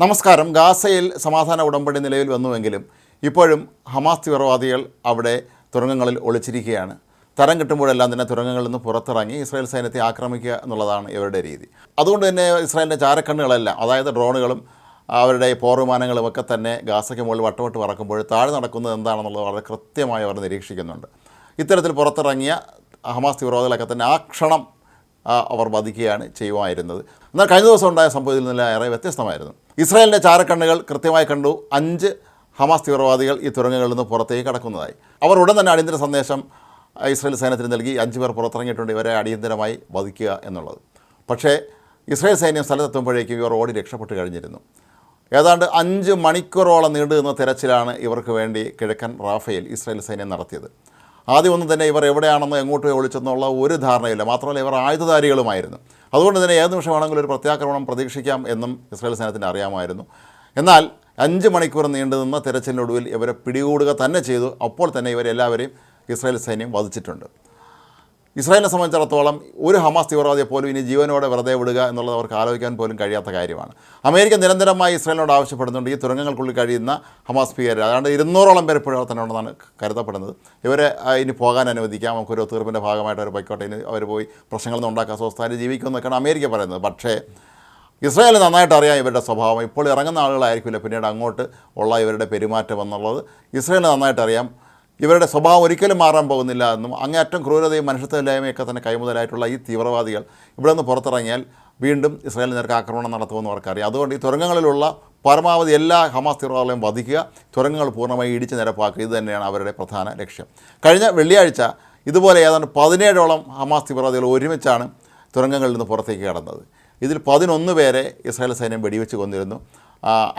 നമസ്കാരം. ഗാസയിൽ സമാധാന ഉടമ്പടി നിലവിൽ വന്നുവെങ്കിലും ഇപ്പോഴും ഹമാസ് തീവ്രവാദികൾ അവിടെ തുരങ്കങ്ങളിൽ ഒളിച്ചിരിക്കുകയാണ്. തരം കിട്ടുമ്പോഴെല്ലാം തന്നെ തുരങ്കങ്ങളിൽ നിന്ന് പുറത്തിറങ്ങി ഇസ്രായേൽ സൈന്യത്തെ ആക്രമിക്കുക എന്നുള്ളതാണ് ഇവരുടെ രീതി. അതുകൊണ്ട് തന്നെ ഇസ്രായേലിന്റെ ചാരക്കണ്ണുകളെല്ലാം അതായത് ഡ്രോണുകളും അവരുടെ പോർവിമാനങ്ങളും ഒക്കെ തന്നെ ഗാസയ്ക്ക് മുകളിൽ വട്ടവട്ട് പറക്കുമ്പോൾ താഴെ നടക്കുന്നത് എന്താണെന്നുള്ളത് വളരെ കൃത്യമായി അവർ നിരീക്ഷിക്കുന്നുണ്ട്. ഇത്തരത്തിൽ പുറത്തിറങ്ങിയ ഹമാസ് തീവ്രവാദികളൊക്കെ തന്നെ ആ ക്ഷണം അവർ വധിക്കുകയാണ് ചെയ്യുമായിരുന്നത്. എന്നാൽ കഴിഞ്ഞ ദിവസം ഉണ്ടായ സംഭവത്തിൽ നിന്നെല്ലാം ഏറെ വ്യത്യസ്തമായിരുന്നു. ഇസ്രായേലിന്റെ ചാരക്കണ്ണുകൾ കൃത്യമായി കണ്ടു. അഞ്ച് ഹമാസ് തീവ്രവാദികൾ ഈ തുരങ്കങ്ങളിൽ നിന്ന് പുറത്തേക്ക് കടക്കുന്നതായി. അവർ ഉടൻ തന്നെ അടിയന്തര സന്ദേശം ഇസ്രായേൽ സൈന്യത്തിന് നൽകി. അഞ്ച് പേർ പുറത്തിറങ്ങിയിട്ടുണ്ട്. ഇവരെ അടിയന്തരമായി വധിക്കുക എന്നുള്ളത്. പക്ഷേ ഇസ്രായേൽ സൈന്യം സ്ഥലത്തെത്തുമ്പോഴേക്കും ഇവർ ഓടി രക്ഷപ്പെട്ട് കഴിഞ്ഞിരുന്നു. ഏതാണ്ട് അഞ്ച് മണിക്കൂറോളം നീണ്ടു നിന്ന തിരച്ചിലാണ് ഇവർക്ക് വേണ്ടി കിഴക്കൻ റാഫേൽ ഇസ്രായേൽ സൈന്യം നടത്തിയത്. ആദ്യം ഒന്നും തന്നെ ഇവർ എവിടെയാണെന്നോ എങ്ങോട്ട് ഒളിച്ചെന്നുള്ള ഒരു ധാരണയില്ല. മാത്രമല്ല ഇവർ ആയുധധാരികളുമായിരുന്നു. അതുകൊണ്ട് തന്നെ ഏത് നിമിഷം വേണമെങ്കിലും ഒരു പ്രത്യാക്രമണം പ്രതീക്ഷിക്കാം എന്നും ഇസ്രായേൽ സൈന്യത്തിന് അറിയാമായിരുന്നു. എന്നാൽ അഞ്ച് മണിക്കൂർ നീണ്ടു നിന്ന തിരച്ചിലിനൊടുവിൽ ഇവരെ പിടികൂടുക തന്നെ ചെയ്തു. അപ്പോൾ തന്നെ ഇവരെല്ലാവരെയും ഇസ്രായേൽ സൈന്യം വധിച്ചിട്ടുണ്ട്. ഇസ്രായേലിനെ സംബന്ധിച്ചിടത്തോളം ഒരു ഹമാസ് തീവ്രവാദിയെ പോലും ഇനി ജീവനോടെ വെറുതെ വിടുക എന്നുള്ളത് അവർക്ക് ആലോചിക്കാൻ പോലും കഴിയാത്ത കാര്യമാണ്. അമേരിക്ക നിരന്തരമായി ഇസ്രായേലിനോട് ആവശ്യപ്പെടുന്നുണ്ട് ഈ തുരങ്കങ്ങൾക്കുള്ളിൽ കഴിയുന്ന ഹമാസ് ഭീകരർ അതാണ്ട് ഇരുന്നൂറോളം പേർ ഇപ്പോഴും തന്നെ ഉണ്ടെന്നാണ് കരുതപ്പെടുന്നത്. ഇവരെ ഇനി പോകാൻ അനുവദിക്കാം. നമുക്കൊരു തീർപ്പിന്റെ ഭാഗമായിട്ട് അവർ പോയിക്കോട്ടെ. ഇനി അവർ പോയി പ്രശ്നങ്ങളൊന്നും ഉണ്ടാക്കാൻ സ്വസ്ഥാനം ജീവിക്കുമെന്നൊക്കെയാണ് അമേരിക്ക പറയുന്നത്. പക്ഷേ ഇസ്രായേൽ നന്നായിട്ട് അറിയാം ഇവരുടെ സ്വഭാവം. ഇപ്പോൾ ഇറങ്ങുന്ന ആളുകളായിരിക്കില്ല പിന്നീട് അങ്ങോട്ട് ഉള്ള ഇവരുടെ പെരുമാറ്റം എന്നുള്ളത്. ഇസ്രായേലിന് നന്നായിട്ട് അറിയാം. ഇവരുടെ സ്വഭാവം ഒരിക്കലും മാറാൻ പോകുന്നില്ല എന്നും അങ്ങേയറ്റം ക്രൂരതയും മനുഷ്യത്വമില്ലായ്മയൊക്കെ തന്നെ കൈമുതലായിട്ടുള്ള ഈ തീവ്രവാദികൾ ഇവിടെ നിന്ന് പുറത്തിറങ്ങിയാൽ വീണ്ടും ഇസ്രായേൽ നേർക്ക് ആക്രമണം നടത്തുമെന്ന് അവർക്കറിയാം. അതുകൊണ്ട് ഈ തുരങ്കങ്ങളിലുള്ള പരമാവധി എല്ലാ ഹമാസ് തീവ്രവാദികളെയും വധിക്കുക തുരങ്കങ്ങൾ പൂർണമായി ഇടിച്ച് നിരപ്പാക്കുക ഇത് തന്നെയാണ് അവരുടെ പ്രധാന ലക്ഷ്യം. കഴിഞ്ഞ വെള്ളിയാഴ്ച ഇതുപോലെ ഏതാണ്ട് പതിനേഴോളം ഹമാസ് തീവ്രവാദികൾ ഒരുമിച്ചാണ് തുരങ്കങ്ങളിൽ നിന്ന് പുറത്തേക്ക് കടന്നത്. ഇതിൽ പതിനൊന്ന് പേരെ ഇസ്രായേൽ സൈന്യം വെടിവെച്ച് കൊന്നിരുന്നു.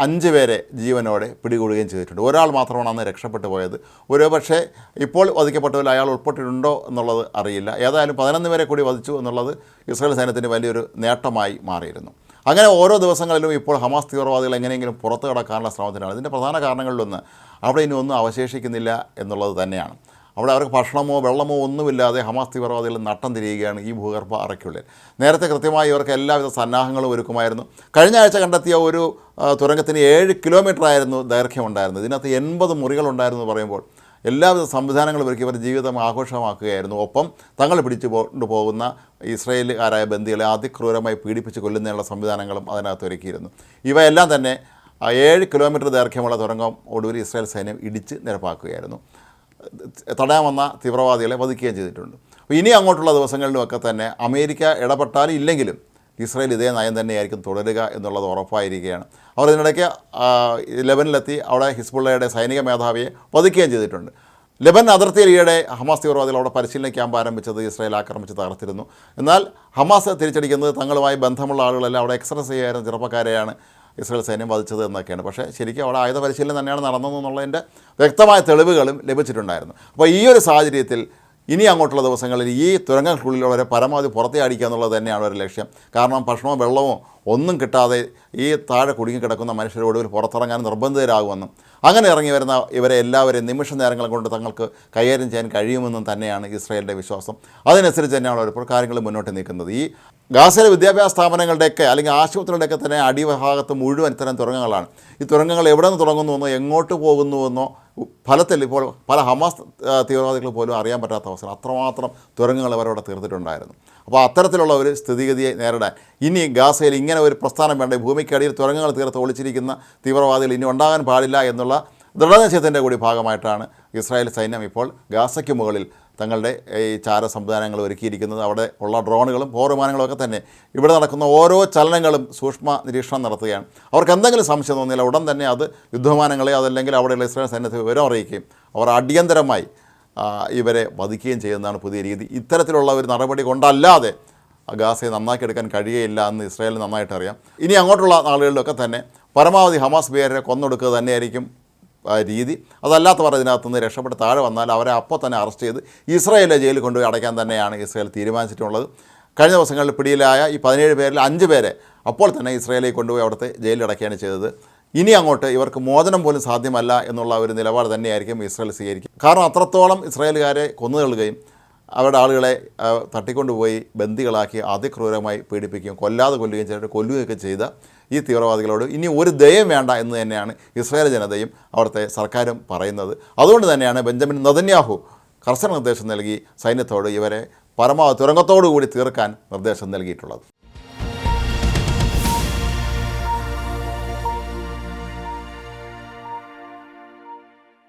അഞ്ച് പേരെ ജീവനോടെ പിടികൂടുകയും ചെയ്തിട്ടുണ്ട്. ഒരാൾ മാത്രമാണ് അന്ന് രക്ഷപ്പെട്ടു പോയത്. ഒരു പക്ഷേ ഇപ്പോൾ വധിക്കപ്പെട്ടതിൽ അയാൾ ഉൾപ്പെട്ടിട്ടുണ്ടോ എന്നുള്ളത് അറിയില്ല. ഏതായാലും പതിനൊന്ന് പേരെ കൂടി വധിച്ചു എന്നുള്ളത് ഇസ്രായേൽ സൈന്യത്തിന് വലിയൊരു നേട്ടമായി മാറിയിരുന്നു. അങ്ങനെ ഓരോ ദിവസങ്ങളിലും ഇപ്പോൾ ഹമാസ് തീവ്രവാദികൾ എങ്ങനെയെങ്കിലും പുറത്തു കടക്കാനുള്ള ശ്രമത്തിനാണ് ഇതിന്റെ പ്രധാന കാരണങ്ങളിലൊന്ന് അവിടെ ഇനി ഒന്നും അവശേഷിക്കുന്നില്ല എന്നുള്ളത് തന്നെയാണ്. അവിടെ അവർക്ക് ഭക്ഷണമോ വെള്ളമോ ഒന്നുമില്ലാതെ ഹമാസ് തീവ്രവാദികൾ നട്ടം തിരിയുകയാണ് ഈ ഭൂഗർഭ അറയ്ക്കുള്ളിൽ. നേരത്തെ കൃത്യമായി ഇവർക്ക് എല്ലാവിധ സന്നാഹങ്ങളും ഒരുക്കുമായിരുന്നു. കഴിഞ്ഞ ആഴ്ച കണ്ടെത്തിയ ഒരു തുരങ്കത്തിന് ഏഴ് കിലോമീറ്റർ ആയിരുന്നു ദൈർഘ്യം ഉണ്ടായിരുന്നത് ഇതിനകത്ത് എൺപത് മുറികളുണ്ടായിരുന്നു എന്ന് പറയുമ്പോൾ എല്ലാവിധ സംവിധാനങ്ങളും ഒരുക്കി ഇവർ ജീവിതം ആഘോഷമാക്കുകയായിരുന്നു. ഒപ്പം തങ്ങൾ പിടിച്ചു കൊണ്ടുപോകുന്ന ഇസ്രയേലുകാരായ ബന്ദികളെ അതിക്രൂരമായി പീഡിപ്പിച്ച് കൊല്ലുന്നതിനുള്ള സംവിധാനങ്ങളും അതിനകത്ത് ഒരുക്കിയിരുന്നു. ഇവയെല്ലാം തന്നെ ഏഴ് കിലോമീറ്റർ ദൈർഘ്യമുള്ള തുരങ്കം ഒടുവിൽ ഇസ്രായേൽ സൈന്യം ഇടിച്ച് നിരപ്പാക്കുകയായിരുന്നു. തടയാൻ വന്ന തീവ്രവാദികളെ വധിക്കുകയും ചെയ്തിട്ടുണ്ട്. അപ്പോൾ ഇനി അങ്ങോട്ടുള്ള ദിവസങ്ങളിലുമൊക്കെ തന്നെ അമേരിക്ക ഇടപെട്ടാലും ഇല്ലെങ്കിലും ഇസ്രായേൽ ഇതേ നയം തന്നെയായിരിക്കും തുടരുക എന്നുള്ളത് ഉറപ്പായിരിക്കുകയാണ്. അവർ ഇതിനിടയ്ക്ക് ലെബനിലെത്തി അവിടെ ഹിസ്ബുള്ളയുടെ സൈനിക മേധാവിയെ വധിക്കുകയും ചെയ്തിട്ടുണ്ട്. ലെബൻ അതിർത്തിയിൽ ഈയിടെ ഹമാസ് തീവ്രവാദികൾ അവിടെ പരിശീലന ക്യാമ്പ് ആരംഭിച്ചത് ഇസ്രായേൽ ആക്രമിച്ച് തകർത്തിരുന്നു. എന്നാൽ ഹമാസ് തിരിച്ചടിക്കുന്നത് തങ്ങളുമായി ബന്ധമുള്ള ആളുകളെല്ലാം അവിടെ എക്സർസൈസ് ചെയ്യാനും ചെറുപ്പക്കാരെയാണ് ഇസ്രായേൽ സൈന്യം വധിച്ചത് എന്നൊക്കെയാണ്. പക്ഷേ ശരിക്കും അവിടെ ആയുധ പരിശീലനം തന്നെയാണ് നടന്നതെന്നുള്ളതിന്റെ വ്യക്തമായ തെളിവുകളും ലഭിച്ചിട്ടുണ്ടായിരുന്നു. അപ്പോൾ ഈ ഒരു സാഹചര്യത്തിൽ ഇനി അങ്ങോട്ടുള്ള ദിവസങ്ങളിൽ ഈ തുരങ്കങ്ങൾക്കുള്ളിലുള്ളവരെ പരമാവധി പുറത്തേ അടിക്കുക എന്നുള്ളത് തന്നെയാണ് ഒരു ലക്ഷ്യം. കാരണം ഭക്ഷണമോ വെള്ളമോ ഒന്നും കിട്ടാതെ ഈ താഴെ കുടുങ്ങിക്കിടക്കുന്ന മനുഷ്യരോട് ഒരു പുറത്തിറങ്ങാൻ നിർബന്ധിതരാകുമെന്നും അങ്ങനെ ഇറങ്ങി വരുന്ന ഇവരെ എല്ലാവരെയും നിമിഷ നേരങ്ങൾ കൊണ്ട് തങ്ങൾക്ക് കൈകാര്യം ചെയ്യാൻ കഴിയുമെന്നും തന്നെയാണ് ഇസ്രയേലിന്റെ വിശ്വാസം. അതിനനുസരിച്ച് തന്നെയാണ് അവർ ഇപ്പോൾ കാര്യങ്ങൾ മുന്നോട്ട് നീക്കുന്നത്. ഈ ഗാസയിലെ വിദ്യാഭ്യാസ സ്ഥാപനങ്ങളുടെയൊക്കെ അല്ലെങ്കിൽ ആശുപത്രികളുടെയൊക്കെ തന്നെ അടിഭാഗത്ത് മുഴുവൻ ഇത്തരം തുരങ്കങ്ങളാണ്. ഈ തുരങ്കങ്ങൾ എവിടെ നിന്ന് തുടങ്ങുന്നുവെന്നോ എങ്ങോട്ട് പോകുന്നുവെന്നോ ഫലത്തിൽ ഇപ്പോൾ പല ഹമാസ് തീവ്രവാദികൾ പോലും അറിയാൻ പറ്റാത്ത അവസരം അത്രമാത്രം തുരങ്കങ്ങൾ അവരവിടെ തീർത്തിട്ടുണ്ടായിരുന്നു. അപ്പോൾ അത്തരത്തിലുള്ള ഒരു സ്ഥിതിഗതിയെ നേരിടാൻ. ഇനി ഗാസയിൽ ഇങ്ങനെ ഒരു പ്രസ്ഥാനം വേണ്ട? ഭൂമിക്കടിയിൽ തുരങ്കങ്ങൾ തീർത്ത് ഒളിച്ചിരിക്കുന്ന തീവ്രവാദികൾ ഇനി ഉണ്ടാകാൻ പാടില്ല എന്നുള്ള ദൃഢനിശ്ചയത്തിന്റെ കൂടി ഭാഗമായിട്ടാണ് ഇസ്രായേൽ സൈന്യം ഇപ്പോൾ ഗാസയ്ക്ക് മുകളിൽ തങ്ങളുടെ ഈ ചാര സംവിധാനങ്ങൾ ഒരുക്കിയിരിക്കുന്നത്. അവിടെ ഉള്ള ഡ്രോണുകളും പോർവിമാനങ്ങളും ഒക്കെ തന്നെ ഇവിടെ നടക്കുന്ന ഓരോ ചലനങ്ങളും സൂക്ഷ്മ നിരീക്ഷണം നടത്തുകയാണ്. അവർക്ക് എന്തെങ്കിലും സംശയം തോന്നിയാൽ ഉടൻ തന്നെ അത് യുദ്ധവിമാനങ്ങളെ അതല്ലെങ്കിൽ അവിടെയുള്ള ഇസ്രായേൽ സൈന്യത്തെ വിവരം അറിയിക്കുകയും അവർ അടിയന്തരമായി ഇവരെ വധിക്കുകയും ചെയ്യുന്നതാണ് പുതിയ രീതി. ഇത്തരത്തിലുള്ള ഒരു നടപടി കൊണ്ടല്ലാതെ ഗാസയെ നന്നാക്കിയെടുക്കാൻ കഴിയുകയില്ല എന്ന് ഇസ്രായേലിന് നന്നായിട്ട് അറിയാം. ഇനി അങ്ങോട്ടുള്ള നാളുകളിലൊക്കെ തന്നെ പരമാവധി ഹമാസ് ഭീകരരെ കൊന്നൊടുക്കുക തന്നെയായിരിക്കും രീതി. അതല്ലാത്തവർ ഇതിനകത്ത് നിന്ന് രക്ഷപ്പെട്ട് താഴെ വന്നാൽ അവരെ അപ്പോൾ തന്നെ അറസ്റ്റ് ചെയ്ത് ഇസ്രായേലിലെ ജയിലിൽ കൊണ്ടുപോയി അടയ്ക്കാൻ തന്നെയാണ് ഇസ്രായേൽ തീരുമാനിച്ചിട്ടുള്ളത്. കഴിഞ്ഞ ദിവസങ്ങളിൽ പിടിയിലായ ഈ പതിനേഴ് പേരിൽ അഞ്ച് പേരെ അപ്പോൾ തന്നെ ഇസ്രായേലിൽ കൊണ്ടുപോയി അവിടുത്തെ ജയിലിൽ അടയ്ക്കുകയാണ് ചെയ്തത്. ഇനി അങ്ങോട്ട് ഇവർക്ക് മോചനം പോലും സാധ്യമല്ല എന്നുള്ള ഒരു നിലപാട് തന്നെയായിരിക്കും ഇസ്രായേൽ സ്വീകരിക്കുക കാരണം അത്രത്തോളം ഇസ്രായേലുകാരെ കൊന്നുതള്ളുകയും അവരുടെ ആളുകളെ തട്ടിക്കൊണ്ടുപോയി ബന്ദികളാക്കി അതിക്രൂരമായി പീഡിപ്പിക്കുകയും കൊല്ലാതെ കൊല്ലുകയും ചെയ്തിട്ട് കൊല്ലുകയൊക്കെ ചെയ്ത ഈ തീവ്രവാദികളോട് ഇനി ഒരു ദയം വേണ്ട എന്ന് തന്നെയാണ് ഇസ്രായേൽ ജനതയും അവിടുത്തെ സർക്കാരും പറയുന്നത്. അതുകൊണ്ട് തന്നെയാണ് ബെഞ്ചമിൻ നദന്യാഹു കർശന നിർദ്ദേശം നൽകി സൈന്യത്തോട് ഇവരെ പരമാവധി തുരങ്കത്തോടു കൂടി തീർക്കാൻ നിർദ്ദേശം നൽകിയിട്ടുള്ളത്.